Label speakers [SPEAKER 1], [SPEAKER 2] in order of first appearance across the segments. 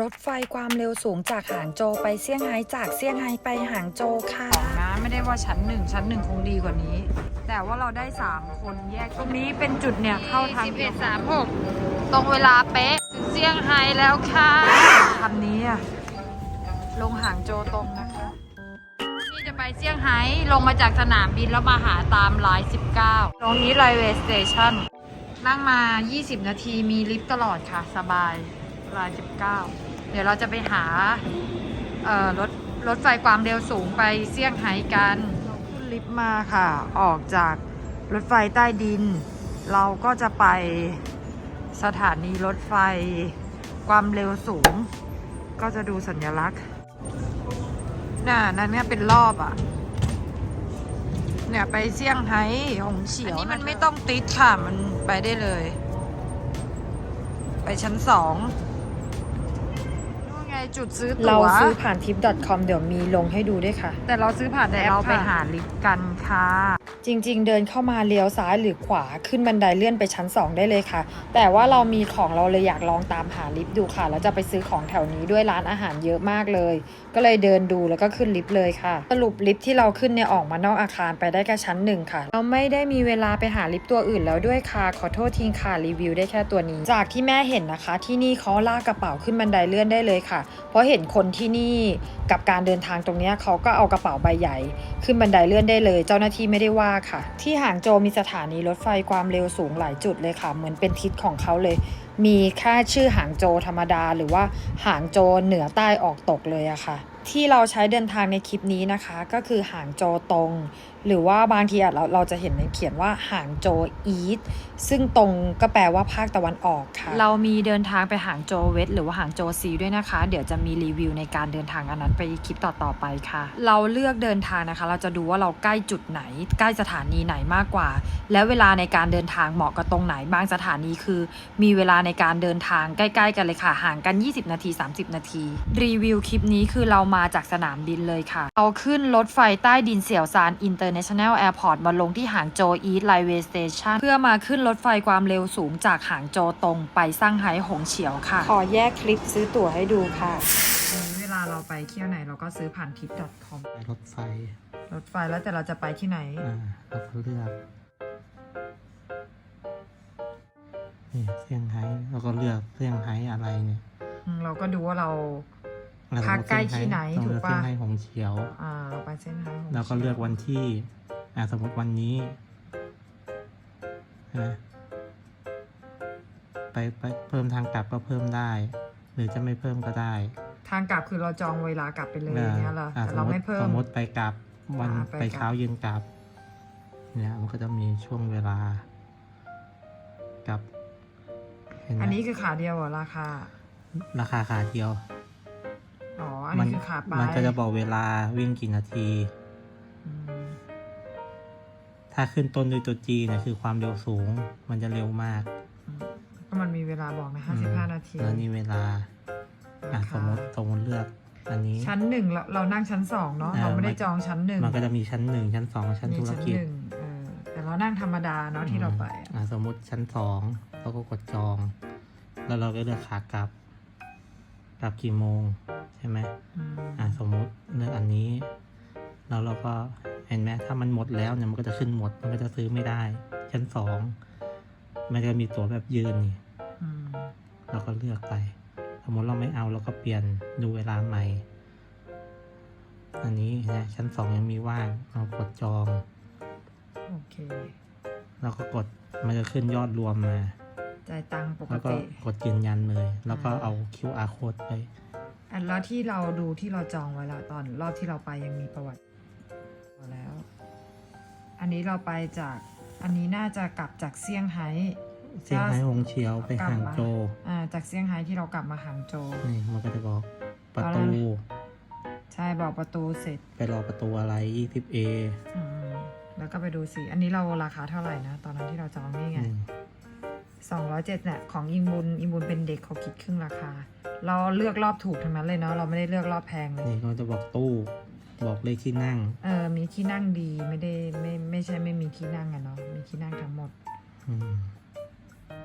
[SPEAKER 1] รถไฟความเร็วสูงจากหางโจวไปเซี่ยงไฮ้จากเซี่ยงไฮ้ไปหางโจวค่ะ นะไม่ได้ว่าชั้นหนึ่งชั้นหนึ่งคงดีกว่านี้ แต่ว่าเราได้ 3 คนแยกตรงนี้เป็นจุดเนี่ยเข้าทางเดียวกัน
[SPEAKER 2] 1136 ตรงเวลาเป๊ะถึงเซี่ยงไฮ้แล้วค่ะ
[SPEAKER 1] คำนี้อะลงหางโจวตรงนะคะ
[SPEAKER 2] นี่จะไปเซี่ยงไฮ้ลงมาจากสนามบินแล้วมาหาตามไลน์19
[SPEAKER 1] ตรงนี้ไ i เวสสเตชันนั่งมา 20 นาทีมีลิฟต์ตลอดค่ะสบาย ราย 19 เดี๋ยวเราจะไปหาเอ่อรถรถไฟความเร็วสูงไปเซี่ยงไฮ้กันเราขึ้นลิฟต์มาค่ะ ออกจากรถไฟใต้ดิน เราก็จะไปสถานีรถไฟความเร็วสูง ก็จะดูสัญลักษณ์น่ะนั่นเนี่ยเป็นรอบอะ เนี่ยไปเซี่ยงไฮ้หงเฉียว
[SPEAKER 2] อันนี้มัน
[SPEAKER 1] ไม่ต้องติดค่ะ มันไปได้เลย ไปชั้นสองนู่น ไงจุดซื้อตั๋ว
[SPEAKER 3] เราซื้อผ่าน tip.com เดี๋ยวมีลงให้ดูด้วยค่ะ
[SPEAKER 1] แต่เราซื้อผ่าน
[SPEAKER 3] แต่
[SPEAKER 1] แอป
[SPEAKER 3] เรา
[SPEAKER 1] เรา
[SPEAKER 3] ไป
[SPEAKER 1] ไป
[SPEAKER 3] หา
[SPEAKER 1] หาลิฟต์กันค่ะ
[SPEAKER 3] จริงๆ เดินเข้ามาเลี้ยวซ้ายหรือขวาขึ้นบันไดเลื่อนไปชั้น 2 ได้เลยค่ะ แต่ว่าเรามีของเราเลยอยากลองตามหาลิฟต์ดูค่ะ แล้วจะไปซื้อของแถวนี้ด้วยร้านอาหารเยอะมากเลย ก็เลยเดินดูแล้วก็ขึ้นลิฟต์เลยค่ะ สรุปลิฟต์ที่เราขึ้นเนี่ยออกมานอกอาคารไปได้แค่ชั้นหนึ่งค่ะ เราไม่ได้มีเวลาไปหาลิฟต์ตัวอื่นแล้วด้วยค่ะ ขอโทษทีค่ะรีวิวได้แค่ตัวนี้ จากที่แม่เห็นนะคะ ที่นี่เขาลากกระเป๋าขึ้นบันไดเลื่อนได้เลยค่ะเพราะเห็นคนที่นี่กับการเดินทางตรงนี้เขาก็เอากระเป๋าใบใหญ่ ขึ้นบันไดเลื่อนได้เลย เจ้าหน้าที่ไม่ได้ว่าค่ะ ที่หางโจมีสถานีรถไฟความเร็วสูงหลายจุดเลยค่ะ เหมือนเป็นทิศของเขาเลย มีแค่ชื่อหางโจธรรมดา หรือว่าหางโจเหนือใต้ออกตกเลยอะค่ะ ที่เราใช้เดินทางในคลิปนี้นะคะ ก็คือหางโจตรง หรือว่าบางทีอะเราเราจะเห็นในเขียนว่าหางโจอีทซึ่งตรงก็แปลว่าภาคตะวันออกค่ะ
[SPEAKER 1] เรามีเดินทางไปหางโจเวสหรือว่าหางโจซีด้วยนะคะ เดี๋ยวจะมีรีวิวในการเดินทางอันนั้นไปคลิปต่อๆไปค่ะ เราเลือกเดินทางนะคะ เราจะดูว่าเราใกล้จุดไหน ใกล้สถานีไหนมากกว่า แล้วเวลาในการเดินทางเหมาะกับตรงไหนบางสถานีคือ มีเวลาในการเดินทางใกล้ ๆ กันเลยค่ะห่างกัน 20 นาที 30 นาที รีวิวคลิปนี้คือเรามาจากสนามบินเลยค่ะ เอาขึ้นรถไฟใต้ดินเสี่ยวซาน International Airport มาลงที่หางโจว East Railway Station เพื่อมาขึ้นรถไฟความเร็วสูงจากหางโจวตรงไปซ่างไฮ้หงเฉียวค่ะ
[SPEAKER 3] ขอแยกคลิปซื้อตั๋วให้ดูค่ะ
[SPEAKER 1] เวลาเราไปเที่ยวไหนเราก็ซื้อผ่าน tip.com
[SPEAKER 4] รถไฟ
[SPEAKER 1] รถไฟแล้วแต่เราจะไปที่ไหน
[SPEAKER 4] อ่าเราก็เลือกนี่เซี่ยงไฮ้เราก็เลือกเซี่ยงไฮ้อะไรเนี่ย
[SPEAKER 1] อืมเราก็ดูว่าเรา
[SPEAKER 4] เรา
[SPEAKER 1] พักใกล้ที่ไหน
[SPEAKER 4] เรา
[SPEAKER 1] ถูก
[SPEAKER 4] เลือก
[SPEAKER 1] ปะ
[SPEAKER 4] เซี่ยงไฮ้หงเฉียว
[SPEAKER 1] อ่าเราไปเส้นทางหง
[SPEAKER 4] เราก็เลือกวันที่อ่าสมมติวันนี้นะไปไปเพิ่มทางกลับก็เพิ่มได้ หรือจะไม่เพิ่มก็ได้
[SPEAKER 1] ทางกลับคือเราจองเวลากลับไปเลย
[SPEAKER 4] อ่า
[SPEAKER 1] อย่างเงี้ยเหรอ
[SPEAKER 4] อ่า
[SPEAKER 1] แต่
[SPEAKER 4] สม
[SPEAKER 1] เรา
[SPEAKER 4] มติ
[SPEAKER 1] ไม่เพิ่
[SPEAKER 4] ส
[SPEAKER 1] ม
[SPEAKER 4] มมติไปกลับวัน
[SPEAKER 1] อ่าไป
[SPEAKER 4] ไป
[SPEAKER 1] กลับ
[SPEAKER 4] เช้าเย็นกลับ เนี่ยมันก็จะมีช่วงเวลา กับเห็นไหม
[SPEAKER 1] อันนี้คือขาเดียวเหรอราคา
[SPEAKER 4] ราคาขาเดียว
[SPEAKER 1] อ๋อ อันนี้คือขาไป
[SPEAKER 4] มันก็จะบอกเวลาวิ่งกี่นาที
[SPEAKER 1] อืม
[SPEAKER 4] ถ้าขึ้นต้นด้วยตัว G เนี่ยคือความเร็วสูง มันจะเร็วมาก
[SPEAKER 1] อืมก็มันมีเวลาบอกนะ
[SPEAKER 4] อืม
[SPEAKER 1] 55นาที
[SPEAKER 4] แล้วนี่เวลาอะ
[SPEAKER 1] รา
[SPEAKER 4] ส
[SPEAKER 1] คาม
[SPEAKER 4] มติสมมติเลือกอันนี้
[SPEAKER 1] ชั้นหนึ่งเราเรานั่งชั้นสองเนาะ
[SPEAKER 4] อ่า
[SPEAKER 1] เราไม่ได้
[SPEAKER 4] มัน
[SPEAKER 1] จองชั้นหนึ่ง
[SPEAKER 4] มันก็จะมีชั้นหนึ่งชั้นสองชั้น
[SPEAKER 1] มี
[SPEAKER 4] ธุร
[SPEAKER 1] ชั้น
[SPEAKER 4] กิจ
[SPEAKER 1] หนึ่งเออแต่เรานั่งธรรมดาเนาะที่เราไปอะ
[SPEAKER 4] อะสมมติชั้นสองเราก็กดจอง แล้วเราก็เลือกขากลับ กลับกี่โมงใช่ไหม
[SPEAKER 1] อืม
[SPEAKER 4] อะสมมุติเลือกอันนี้ แล้วเราก็เห็นไหมถ้ามันหมดแล้วเนี่ยมันก็จะขึ้นหมด มันก็จะซื้อไม่ได้ ชั้นสองมันจะมีตั๋วแบบยืนนี่
[SPEAKER 1] อืม
[SPEAKER 4] เราก็เลือกไป สมมติเราไม่เอาเราก็เปลี่ยนดูเวลาใหม่ อันนี้นะชั้นสองยังมีว่างเรากดจอง
[SPEAKER 1] โอเค
[SPEAKER 4] เราก็กดมันจะขึ้นยอดรวมมา
[SPEAKER 1] จ่ายตังค์ปก
[SPEAKER 4] แล้วก็
[SPEAKER 1] ติ
[SPEAKER 4] กดยืนยันเลย แล้วก็เอา QR code ไป
[SPEAKER 1] อันแล้วที่เราดูที่เราจองไว้แล้วตอนรอบที่เราไปยังมีประวัติพอแล้ว อันนี้เราไปจากอันนี้น่าจะกลับจากเซี่ยงไฮ้
[SPEAKER 4] เซี่ยงไฮ้หงเฉียวไป
[SPEAKER 1] กลับ
[SPEAKER 4] ห่าง
[SPEAKER 1] มา
[SPEAKER 4] โจว
[SPEAKER 1] อ่าจากเซี่ยงไฮ้ที่เรากลับมาหางโจว
[SPEAKER 4] นี่มันก็จะบอกประ
[SPEAKER 1] เอา
[SPEAKER 4] ตู
[SPEAKER 1] ละ ใช่บอกประตูเสร็จ
[SPEAKER 4] ไปรอประตูอะไร 20A
[SPEAKER 1] อืมแล้วก็ไปดูสิ อันนี้เราราคาเท่าไหร่นะ ตอนนั้นที่เราจองนี่ไง
[SPEAKER 4] อืม
[SPEAKER 1] สองร้อยเจ็ดเนี่ยของอิมบุญอิมบุญเป็นเด็กเขาคิดครึ่งราคา เราเลือกรอบถูกทั้งนั้นเลยเนาะเราไม่ได้เลือกรอบแพงเลย
[SPEAKER 4] นี่ก็จะบอกตู้บอกเลขที่นั่ง
[SPEAKER 1] เออมีที่นั่งดีไม่ได้ไม่ไม่ใช่ไม่มีที่นั่งอะเนาะมีที่นั่งทั้งหมด
[SPEAKER 4] อืม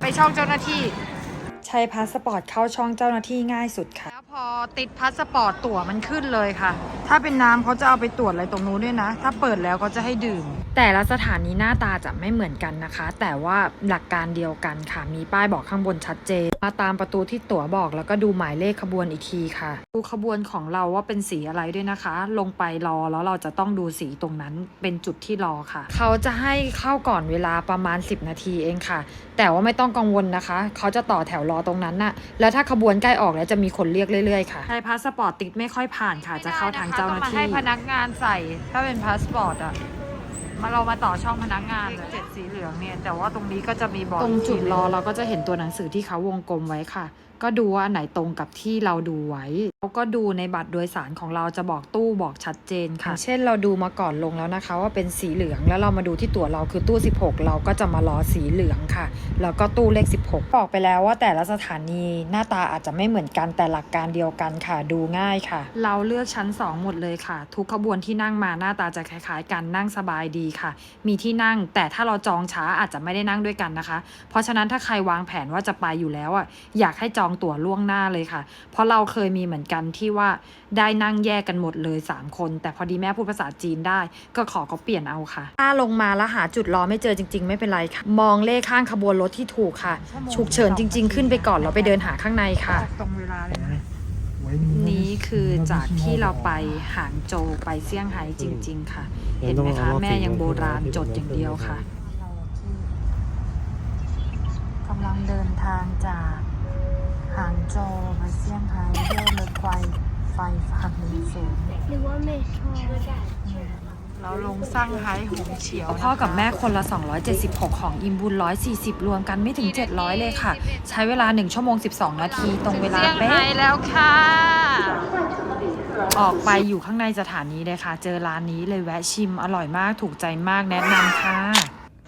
[SPEAKER 1] ไปช่องเจ้าหน้าที่
[SPEAKER 3] ใช้พาสปอร์ตเข้าช่องเจ้าหน้าที่ง่ายสุดค่ะ
[SPEAKER 1] แล้วพ อติดพาสปอร์ตตั๋วมันขึ้นเลยค่ะ ถ้าเป็นน้ำเขาจะเอาไปตรวจอะไรตรงนู้นด้วยนะ ถ้าเปิดแล้วเขาจะให้ดื่ม
[SPEAKER 3] แต่ละสถานีหน้าตาจะไม่เหมือนกันนะคะ แต่ว่าหลักการเดียวกันค่ะ มีป้ายบอกข้างบนชัดเจนมาตามประตูที่ตั๋วบอกแล้วก็ดูหมายเลขขบวนอีกทีค่ะ
[SPEAKER 1] ดูขบวนของเราว่าเป็นสีอะไรด้วยนะคะ ลงไปรอแล้วเราจะต้องดูสีตรงนั้นเป็นจุดที่รอค่ะ
[SPEAKER 3] เขาจะให้เข้าก่อนเวลาประมาณ 10 นาทีเองค่ะ แต่ว่าไม่ต้องกังวลนะคะ เขาจะต่อแถวรอตรงนั้นน่ะ แล้วถ้าขบวนใกล้ออกแล้วจะมีคนเรียกเรื่อยๆค่ะ
[SPEAKER 1] ใช้พาสปอร์ตติดไม่ค่อยผ่านค่ะ จะเข้าทางเจ้าหน้า
[SPEAKER 2] ต้องมา
[SPEAKER 1] ที่
[SPEAKER 2] ให้พนักงานใส่ ถ้าเป็นพาสปอร์ตอะ มาเรามาต่อช่องพนักงานเลย
[SPEAKER 1] เจ็ดสีเหลืองเนี่ยแต่ว่าตรงนี้ก็จะมีบอก
[SPEAKER 3] ตรงจุดรอเราก็จะเห็นตัวหนังสือที่เขาวงกลมไว้ค่ะก็ดูว่าอันไหนตรงกับที่เราดูไว้เขาก็ดูในบัตรโดยสารของเราจะบอกตู้บอกชัดเจนค่ะ เช่นเราดูมาก่อนลงแล้วนะคะ ว่าเป็นสีเหลืองแล้วเรามาดูที่ตั๋วเราคือตู้ 16 เราก็จะมารอสีเหลืองค่ะ แล้วก็ตู้เลข 16 บอกไปแล้วว่าแต่ละสถานีหน้าตาอาจจะไม่เหมือนกันแต่หลักการเดียวกันค่ะดูง่ายค่ะ
[SPEAKER 1] เราเลือกชั้น 2 หมดเลยค่ะ ทุกขบวนที่นั่งมาหน้าตาจะคล้ายๆ กันนั่งสบายดีค่ะ มีที่นั่งแต่ถ้าเราจองช้าอาจจะไม่ได้นั่งด้วยกันนะคะ เพราะฉะนั้นถ้าใครวางแผนว่าจะไปอยู่แล้วอะอยากให้จองตั๋วล่วงหน้าเลยค่ะ เพราะเราเคยมีเหมือนกันที่ว่าได้นั่งแยกกันหมดเลย 3 คน แต่พอดีแม่พูดภาษาจีนได้ ก็ขอเขาเปลี่ยนเอาค่ะ
[SPEAKER 3] ถ้าลงมาแล้วหาจุดรอไม่เจอจริง ๆ ไม่เป็นไรค่ะ มองเลขข้างขบวนรถที่ถูกค่ะ ฉุกเฉินจริง ๆ ขึ้นไปก่อนแล้วไปเดินหาข้างในค่ะ
[SPEAKER 1] ตรงเวลาเลยนะ
[SPEAKER 4] ไว้มี
[SPEAKER 1] นี้คือจากที่เราไปหางโจวไปเซี่ยงไฮ้จริง ๆ ค่ะ เห็นไหมคะแม่ยังโบราณจดอย่างเดียวค่ะกำลังเดินทางจาก หางโจวไปเซี่ยงไฮ้ด้วยรถไฟไฟความเร็วสูง
[SPEAKER 5] หรือว่าไม่ชอบ
[SPEAKER 1] เราลงสร้างไฮ้หงเฉียวนะคะ
[SPEAKER 3] พ่อกับแม่คนละ 276 ของอิมบุญ 140 รวมกันไม่ถึง 700 เลยค่ะ ใช้เวลา 1 ชั่วโมง 12 นาทีตรงเวลา
[SPEAKER 2] เซี่ยง
[SPEAKER 3] เป๊ะ
[SPEAKER 2] ไฮ้แล้วค่ะ
[SPEAKER 1] ออกไปอยู่ข้างในสถานีเลยค่ะ เจอร้านนี้เลยแวะชิมอร่อยมากถูกใจมากแนะนำค่ะ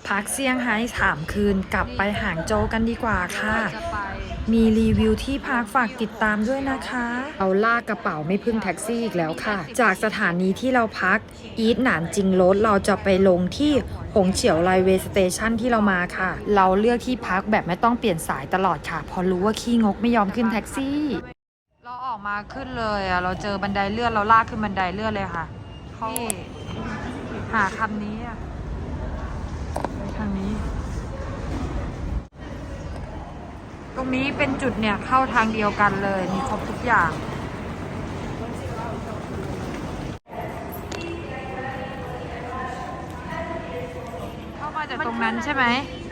[SPEAKER 1] พักเซี่ยงไฮ้สามคืนกลับไปหางโจวกันดีกว่าค่ะ
[SPEAKER 2] จะไป
[SPEAKER 3] มีรีวิวที่พักฝากติดตามด้วยนะคะ เอาลากกระเป๋าไม่พึ่งแท็กซี่อีกแล้วค่ะ จากสถานีที่เราพัก อีทหนานจิงรถเราจะไปลงที่หงเฉียวไลเวย์สเตชันที่เรามาค่ะ เราเลือกที่พักแบบไม่ต้องเปลี่ยนสายตลอดค่ะเพอรู้ว่าขี้งกไม่ยอมขึ้นแท็กซี่
[SPEAKER 1] เราออกมาขึ้นเลยอะ เราเจอบันไดเลื่อนเราลากขึ้นบันไดเลื่อนเลยค่ะเขาหาคำนี้อะไปทางนี้ ตรงนี้เป็นจุดเนี่ยเข้าทางเดียวกันเลย มีครบทุกอย่าง เข้ามาจากตรงนั้นใช่ไหม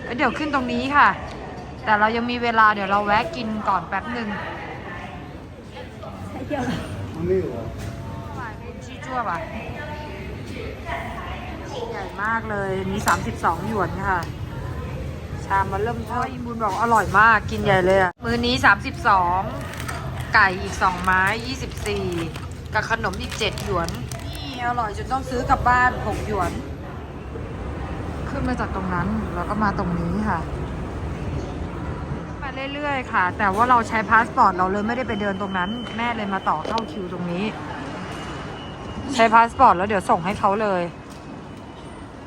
[SPEAKER 1] เอ้ยเดี๋ยวขึ้นตรงนี้ค่ะ แต่เรายังมีเวลาเดี๋ยวเราแวะกินก่อนแป๊บหนึ่งชี้จั่วป่ะใหญ่มากเลย มี 32 หยวนค่ะ ชามมาเริ่มเท่าอิมบุญบอกอร่อยมากกินใหญ่เลยอะมือนี้ 32 ไก่อีก 2 ไม้ 24 กับขนมอีก 7 หยวน นี่อร่อยจนต้องซื้อกลับบ้าน 6 หยวน ขึ้นมาจากตรงนั้นแล้วก็มาตรงนี้ค่ะมาเรื่อยๆค่ะ แต่ว่าเราใช้พาสปอร์ตเราเลยไม่ได้ไปเดินตรงนั้น แม่เลยมาต่อเข้าคิวตรงนี้ ใช้พาสปอร์ตแล้วเดี๋ยวส่งให้เขาเลย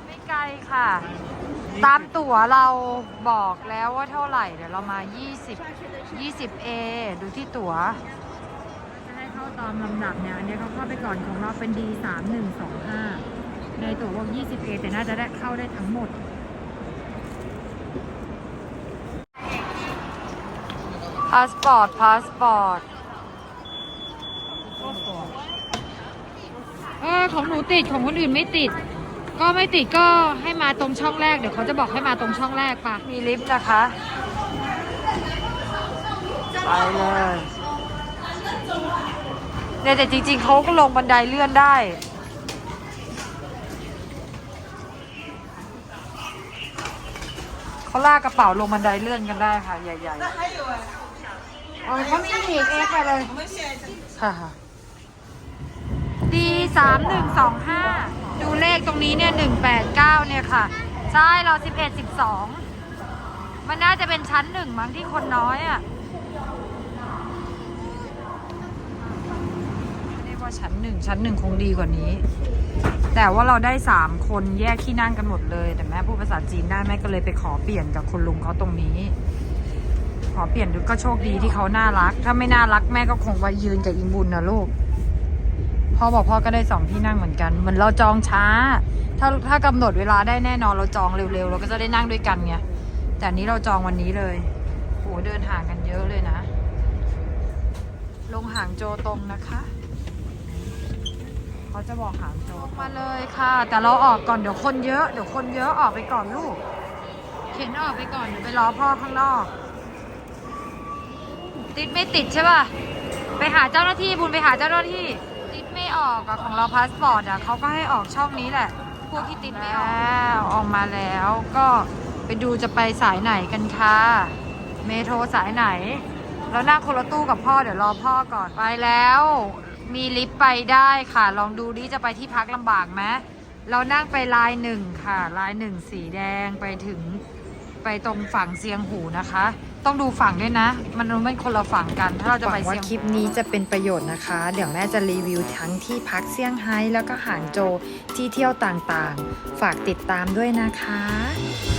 [SPEAKER 1] ไม่ไกลค่ะ ตามตั๋วเราบอกแล้วว่าเท่าไหร่ เดี๋ยวเรามา 20 20A ดูที่ตั๋วจะให้เข้าตามลำดับเนี่ย อันนี้เขาเข้าไปก่อนของเราเป็น D 3 1 2 5 ในตั๋วบอก 20A แต่น่าจะได้เข้าได้ทั้งหมด พาสปอร์ต พาสปอร์ต เออของหนูติดของคนอื่นไม่ติด ก็ไม่ติดก็ให้มาตรงช่องแรก เดี๋ยวเขาจะบอกให้มาตรงช่องแรกปะมีลิฟต์นะคะ ไปเลยเนี่ยแต่จริงๆเขาก็ลงบันไดเลื่อนได้ เขาลากกระเป๋าลงบันไดเลื่อนกันได้ค่ะ ใหญ่ๆเออเขามีหีบเอ็กไปเลยค่ะดี สามหนึ่งสองห้าดูเลขตรงนี้เนี่ยหนึ่งแปดเก้าเนี่ยค่ะ ใช่เราสิบเอ็ดสิบสองมันน่าจะเป็นชั้นหนึ่งมั้งที่คนน้อยอะ่ะเรียกว่าชั้นหนึ่งชั้นหนึ่งคงดีกว่านี้ แต่ว่าเราได้สามคนแยกที่นั่งกันหมดเลย แต่แม่พูดภาษาจีนได้แม่ก็เลยไปขอเปลี่ยนกับคุณลุงเขาตรงนี้เพอเปลี่ยนดูก็โชคดีที่เขาน่ารัก ถ้าไม่น่ารักแม่ก็คงไปยืนกับอิมบุญนะลูก พ่อบอกพ่อก็ได้สองที่นั่งเหมือนกันเหมือนเราจองช้า ถ้าถ้ากำหนดเวลาได้แน่นอนเราจองเร็วๆ เราก็จะได้นั่งด้วยกันไงแต่อันนี้เราจองวันนี้เลยโหเดินห่างกันเยอะเลยนะ ลงหางโจตรงนะคะเขาจะบอกหางโจมาเลยค่ะ แต่เราออกก่อนเดี๋ยวคนเยอะเดี๋ยวคนเยอะออกไปก่อนลูก เข็นออกไปก่อนเดี๋ยวไปรอพ่อข้างนอก ติดไม่ติดใช่ป่ะไปหาเจ้าหน้าที่บุญไปหาเจ้าหน้าที่ ออกอะของเราพาสปอร์ตอะเขาก็ให้ออกช่องนี้แหละ พวกที่ติดไม่ออกแล้วออกมาแล้วก็ไปดูจะไปสายไหนกันคะเมโทรสายไหน แล้วนั่งคนละตู้กับพ่อเดี๋ยวรอพ่อก่อนไปแล้ว มีลิฟต์ไปได้ค่ะ ลองดูดิจะไปที่พักลำบากไหมเรานั่งไปลายหนึ่งค่ะ ลายหนึ่งสีแดงไปถึงไปตรงฝั่งเซียงหูนะคะ ต้องดูฝั่งด้วยนะ มันมันคนละฝั่งกัน ถ้าเราจะ
[SPEAKER 3] ห
[SPEAKER 1] ไป
[SPEAKER 3] วังว่า
[SPEAKER 1] เซียง
[SPEAKER 3] คลิปนี้จะเป็นประโยชน์นะคะ เดี๋ยวแม่จะรีวิวทั้งที่พักเซี่ยงไฮ้แล้วก็หางโจวที่เที่ยวต่างๆ ฝากติดตามด้วยนะคะ